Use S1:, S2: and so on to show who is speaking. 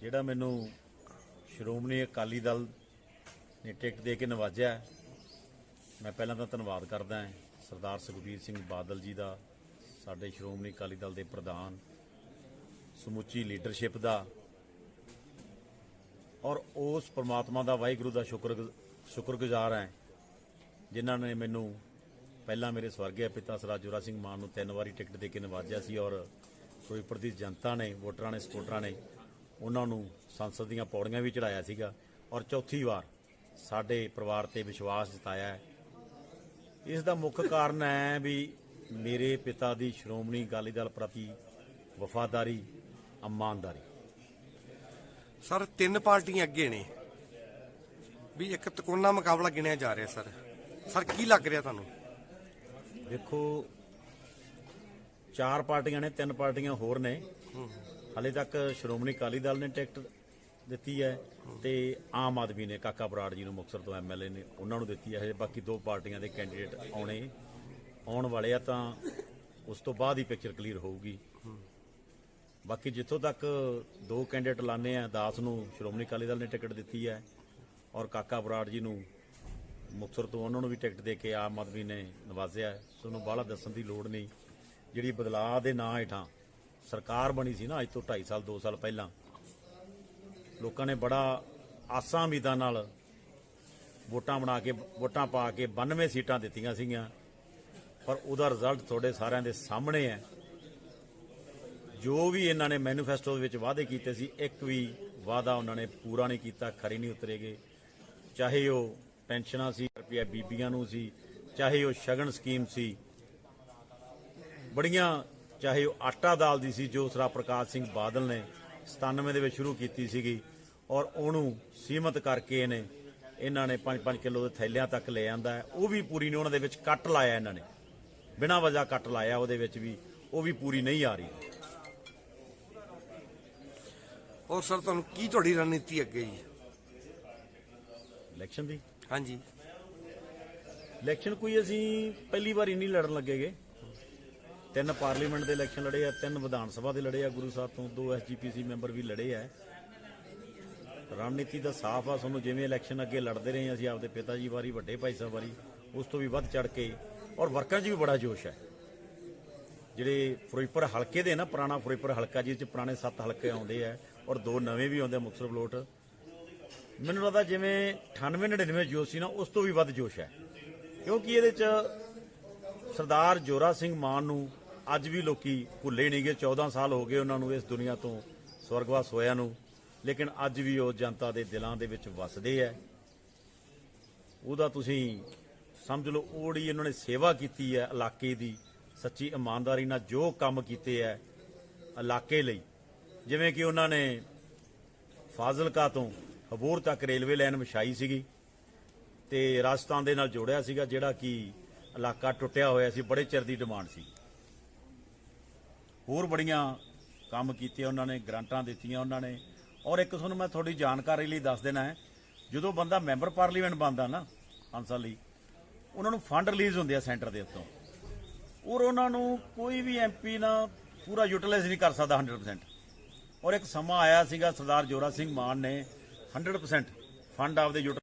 S1: ਜਿਹੜਾ ਮੈਨੂੰ ਸ਼੍ਰੋਮਣੀ ਅਕਾਲੀ ਦਲ ਨੇ ਟਿਕਟ ਦੇ ਕੇ ਨਵਾਜਿਆ ਮੈਂ ਪਹਿਲਾਂ ਤਾਂ ਧੰਨਵਾਦ ਕਰਦਾ ਹਾਂ ਸਰਦਾਰ ਸੁਖਬੀਰ ਸਿੰਘ ਬਾਦਲ ਜੀ ਦਾ, ਸਾਡੇ ਸ਼੍ਰੋਮਣੀ ਅਕਾਲੀ ਦਲ ਦੇ ਪ੍ਰਧਾਨ, ਸਮੁੱਚੀ ਲੀਡਰਸ਼ਿਪ ਦਾ ਔਰ ਉਸ ਪ੍ਰਮਾਤਮਾ ਦਾ ਵਾਹਿਗੁਰੂ ਦਾ ਸ਼ੁਕਰ ਸ਼ੁਕਰਗੁਜ਼ਾਰ ਹਾਂ ਜਿਨ੍ਹਾਂ ਨੇ ਮੈਨੂੰ ਪਹਿਲਾਂ ਮੇਰੇ ਸਵਰਗੀ ਪਿਤਾ ਸਰਦਾਰ ਜੋਰਾ ਸਿੰਘ ਮਾਨ ਨੂੰ ਤਿੰਨ ਵਾਰੀ ਟਿਕਟ ਦੇ ਕੇ ਨਵਾਜਿਆ ਸੀ ਔਰ ਫਿਰੋਜ਼ਪੁਰ ਦੀ ਜਨਤਾ ਨੇ, ਵੋਟਰਾਂ ਨੇ ਸਪੋਰਟਰਾਂ ਨੇ ਉਹਨਾਂ ਨੂੰ ਸੰਸਦ ਦੀਆਂ ਪੌੜੀਆਂ ਵੀ ਚੜਾਇਆ ਸੀਗਾ ਔਰ ਚੌਥੀ ਵਾਰ ਸਾਡੇ ਪਰਿਵਾਰ ਤੇ ਵਿਸ਼ਵਾਸ ਜਤਾਇਆ ਹੈ। ਇਸ ਦਾ ਮੁੱਖ ਕਾਰਨ ਹੈ ਵੀ ਮੇਰੇ ਪਿਤਾ ਦੀ ਸ਼੍ਰੋਮਣੀ ਅਕਾਲੀ ਦਲ ਪ੍ਰਤੀ ਵਫਾਦਾਰੀ ਇਮਾਨਦਾਰੀ।
S2: ਸਰ ਤਿੰਨ ਪਾਰਟੀਆਂ ਅੱਗੇ ਨੇ। ਵੀ ਇੱਕ ਤਕੋਨਾ ਮੁਕਾਬਲਾ ਗਿਣਿਆ ਜਾ ਰਿਹਾ ਸਰ। ਸਰ ਕੀ ਲੱਗ ਰਿਹਾ ਤੁਹਾਨੂੰ?
S1: ਦੇਖੋ ਚਾਰ ਪਾਰਟੀਆਂ ਨੇ ਤਿੰਨ ਪਾਰਟੀਆਂ ਹੋਰ ਨੇ। ਹਾਲੇ ਤੱਕ ਸ਼੍ਰੋਮਣੀ ਅਕਾਲੀ ਦਲ ਨੇ ਟਿਕਟ ਦਿੱਤੀ ਹੈ ਤੇ ਆਮ ਆਦਮੀ ਨੇ, ਕਾਕਾ ਬਰਾੜ ਜੀ ਨੂੰ ਮੁਕਤਸਰ ਤੋਂ ਐਮਐਲਏ ਨੇ ਉਹਨਾਂ ਨੂੰ ਦਿੱਤੀ ਹੈ। ਹਜੇ ਬਾਕੀ ਦੋ ਪਾਰਟੀਆਂ ਦੇ ਕੈਂਡੀਡੇਟ ਆਉਣੇ। ਆਉਣ ਵਾਲੇ ਆ ਤਾਂ ਉਸ ਤੋਂ ਬਾਅਦ ਹੀ ਪਿਕਚਰ ਕਲੀਅਰ ਹੋਊਗੀ। ਬਾਕੀ ਜਿੱਥੋਂ ਤੱਕ ਦੋ ਕੈਂਡੀਡੇਟ ਲਾਣੇ ਆ, ਦਾਸ ਨੂੰ ਸ਼੍ਰੋਮਣੀ ਅਕਾਲੀ ਦਲ ਨੇ ਟਿਕਟ ਦਿੱਤੀ ਹੈ ਔਰ ਕਾਕਾ ਬਰਾੜ ਜੀ ਨੂੰ ਮੁਕਤਸਰ ਤੋਂ ਉਹਨਾਂ ਨੂੰ ਵੀ ਟਿਕਟ ਦੇ ਕੇ ਆਮ ਆਦਮੀ ਨੇ ਨਵਾਜ਼ਿਆ ਹੈ। ਤੁਹਾਨੂੰ ਬਾਹਲਾ ਦੱਸਣ ਦੀ ਲੋੜ ਨਹੀਂ। ਜਿਹੜੀ ਬਦਲਾਅ ਦੇ ਨਾਂ ਹੇਠਾਂ ਸਰਕਾਰ ਬਣੀ ਸੀ ਨਾ ਅੱਜ ਤੋਂ 2.5 ਸਾਲ 2 ਸਾਲ ਪਹਿਲਾਂ। ਲੋਕਾਂ ਨੇ ਬੜਾ ਆਸਾਂ ਉਮੀਦਾਂ ਨਾਲ ਵੋਟਾਂ ਬਣਾ ਕੇ, ਵੋਟਾਂ ਪਾ ਕੇ 92 ਸੀਟਾਂ ਦਿੱਤੀਆਂ ਸੀਗੀਆਂ। ਪਰ ਉਹਦਾ ਰਿਜ਼ਲਟ ਤੁਹਾਡੇ ਸਾਰਿਆਂ ਦੇ ਸਾਹਮਣੇ ਹੈ। ਜੋ ਵੀ ਇਹਨਾਂ ਨੇ ਮੈਨੀਫੈਸਟੋ ਦੇ ਵਿੱਚ ਵਾਅਦੇ ਕੀਤੇ ਸੀ, ਇੱਕ ਵੀ ਵਾਅਦਾ ਉਹਨਾਂ ਨੇ ਪੂਰਾ ਨਹੀਂ ਕੀਤਾ, ਖਰੀ ਨਹੀਂ ਉਤਰੇਗੇ। ਚਾਹੇ ਉਹ ਪੈਨਸ਼ਨਾਂ ਸੀ ਰੁਪਿਆ ਬੀਬੀਆਂ ਨੂੰ ਸੀ, ਚਾਹੇ ਉਹ ਸ਼ਗਨ ਸਕੀਮ ਸੀ। ਬੜੀਆਂ ਚਾਹੇ ਉਹ ਆਟਾ ਦਾਲ ਦੀ ਸੀ ਜੋ ਸਰਾ ਪ੍ਰਕਾਸ਼ ਸਿੰਘ ਬਾਦਲ ਨੇ 97 ਦੇ ਵਿੱਚ ਸ਼ੁਰੂ ਕੀਤੀ ਸੀਗੀ ਔਰ ਉਹਨੂੰ ਸੀਮਤ ਕਰਕੇ ਇਹਨੇ ਇਹਨਾਂ ਨੇ 5-5 ਕਿਲੋ ਦੇ ਥੈਲਿਆਂ ਤੱਕ ਲੈ ਆਂਦਾ ਉਹ ਵੀ ਪੂਰੀ ਨਹੀਂ ਉਹਨਾਂ ਦੇ ਵਿੱਚ ਕੱਟ ਲਾਇਆ ਇਹਨਾਂ ਨੇ। ਬਿਨਾਂ ਵਜ੍ਹਾ ਕੱਟ ਲਾਇਆ ਉਹਦੇ ਵਿੱਚ ਵੀ ਉਹ ਵੀ ਪੂਰੀ ਨਹੀਂ ਆ ਰਹੀ।
S2: ਔਰ ਸਰ ਤੁਹਾਨੂੰ ਕੀ ਤੁਹਾਡੀ ਰਣਨੀਤੀ ਅੱਗੇ ਜੀ?
S1: ਇਲੈਕਸ਼ਨ ਦੀ?
S2: ਹਾਂਜੀ।
S1: ਇਲੈਕਸ਼ਨ ਕੋਈ ਅਸੀਂ ਪਹਿਲੀ ਵਾਰੀ ਨਹੀਂ ਲੜਨ ਲੱਗੇਗੇ ਤਿੰਨ ਪਾਰਲੀਮੈਂਟ ਦੇ ਇਲੈਕਸ਼ਨ ਲੜੇ ਆ, ਤਿੰਨ ਵਿਧਾਨ ਸਭਾ ਦੇ ਲੜੇ ਆ, ਗੁਰੂ ਸਾਹਿਬ ਤੋਂ ਦੋ ਐਸਜੀਪੀਸੀ ਮੈਂਬਰ ਵੀ ਲੜੇ ਆ। ਰਣਨੀਤੀ ਦਾ ਸਾਫ਼ ਆ, ਤੁਹਾਨੂੰ ਜਿਵੇਂ ਇਲੈਕਸ਼ਨ ਅੱਗੇ ਲੜਦੇ ਰਹੇ ਹਾਂ ਅਸੀਂ ਆਪਦੇ ਪਿਤਾ ਜੀ ਵਾਰੀ, ਵੱਡੇ ਭਾਈ ਸਾਹਿਬ ਵਾਰੀ, ਉਸ ਤੋਂ ਵੀ ਵੱਧ ਚੜ ਕੇ, ਔਰ ਵਰਕਰਾਂ 'ਚ ਵੀ ਬੜਾ ਜੋਸ਼ ਹੈ ਜਿਹੜੇ ਫਿਰੋਜ਼ਪੁਰ ਹਲਕੇ ਦੇ ਨਾ, ਪੁਰਾਣਾ ਫਿਰੋਜ਼ਪੁਰ ਹਲਕਾ, ਜਿਹਦੇ ਚ ਪੁਰਾਣੇ ਸੱਤ ਹਲਕੇ ਆਉਂਦੇ ਆ, ਔਰ ਦੋ ਨਵੇਂ ਵੀ ਆਉਂਦੇ ਆ, ਮੁਕਤਸਰ ਬਲੋਟ, ਮੈਨੂੰ ਲੱਗਦਾ ਜਿਵੇਂ 98 99 ਜੋਸ਼ ਸੀ ਨਾ, ਉਸ ਤੋਂ ਵੀ ਵੱਧ ਜੋਸ਼ ਹੈ ਕਿਉਂਕਿ ਇਹਦੇ ਚ ਸਰਦਾਰ ਜੋਰਾ ਸਿੰਘ ਮਾਨ ਨੂੰ ਅੱਜ ਵੀ ਲੋਕੀ ਭੁੱਲੇ ਨਹੀਂਗੇ 14 ਸਾਲ ਹੋ ਗਏ ਉਹਨਾਂ ਨੂੰ ਇਸ ਦੁਨੀਆ ਤੋਂ ਸਵਰਗਵਾਸ ਹੋਇਆ ਨੂੰ। ਲੇਕਿਨ ਅੱਜ ਵੀ ਉਹ ਜਨਤਾ ਦੇ ਦਿਲਾਂ ਦੇ ਵਿੱਚ ਵਸਦੇ ਹੈ ਉਹਦਾ ਤੁਸੀਂ ਸਮਝ ਲਓ ਓੜੀ ਜਿਹੜੀ ਇਹਨਾਂ ਨੇ ਸੇਵਾ ਕੀਤੀ ਹੈ ਇਲਾਕੇ ਦੀ। ਸੱਚੀ ਇਮਾਨਦਾਰੀ ਨਾਲ ਜੋ ਕੰਮ ਕੀਤੇ ਹੈ ਇਲਾਕੇ ਲਈ। ਜਿਵੇਂ ਕਿ ਉਹਨਾਂ ਨੇ ਫਾਜ਼ਿਲਕਾ ਤੋਂ ਹਬੂਰ ਤੱਕ ਰੇਲਵੇ ਲਾਈਨ ਵਿਛਾਈ ਸੀਗੀ ਤੇ ਰਾਜਸਥਾਨ ਦੇ ਨਾਲ ਜੋੜਿਆ ਸੀਗਾ, ਜਿਹੜਾ ਕਿ ਇਲਾਕਾ ਟੁੱਟਿਆ ਹੋਇਆ ਸੀ, ਬੜੇ ਚਿਰ ਦੀ ਡਿਮਾਂਡ ਸੀ। ਹੋਰ ਬੜੀਆਂ ਕੰਮ ਕੀਤੇ ਉਹਨਾਂ ਨੇ, ਗ੍ਰਾਂਟਾਂ ਦਿੱਤੀਆਂ ਉਹਨਾਂ ਨੇ। ਔਰ ਇੱਕ ਤੁਹਾਨੂੰ ਮੈਂ ਤੁਹਾਡੀ ਜਾਣਕਾਰੀ ਲਈ ਦੱਸ ਦੇਣਾ ਹੈ, ਜਦੋਂ ਬੰਦਾ ਮੈਂਬਰ ਪਾਰਲੀਮੈਂਟ ਬਣਦਾ ਨਾ, ਪੰਜ ਸਾਲ ਲਈ, ਉਹਨਾਂ ਨੂੰ ਫੰਡ ਰਿਲੀਜ਼ ਹੁੰਦੇ ਆ ਸੈਂਟਰ ਦੇ ਉੱਤੋਂ। ਔਰ ਉਹਨਾਂ ਨੂੰ ਕੋਈ ਵੀ ਐਮਪੀ ਨਾ ਪੂਰਾ ਯੂਟਿਲਾਈਜ਼ ਨਹੀਂ ਕਰ ਸਕਦਾ 100% ਔਰ ਇੱਕ ਸਮਾਂ ਆਇਆ ਸੀਗਾ, ਸਰਦਾਰ ਜੋਰਾ ਸਿੰਘ ਮਾਨ ਨੇ 100% ਫੰਡ ਆਪਦੇ ਯੂਟਿਲ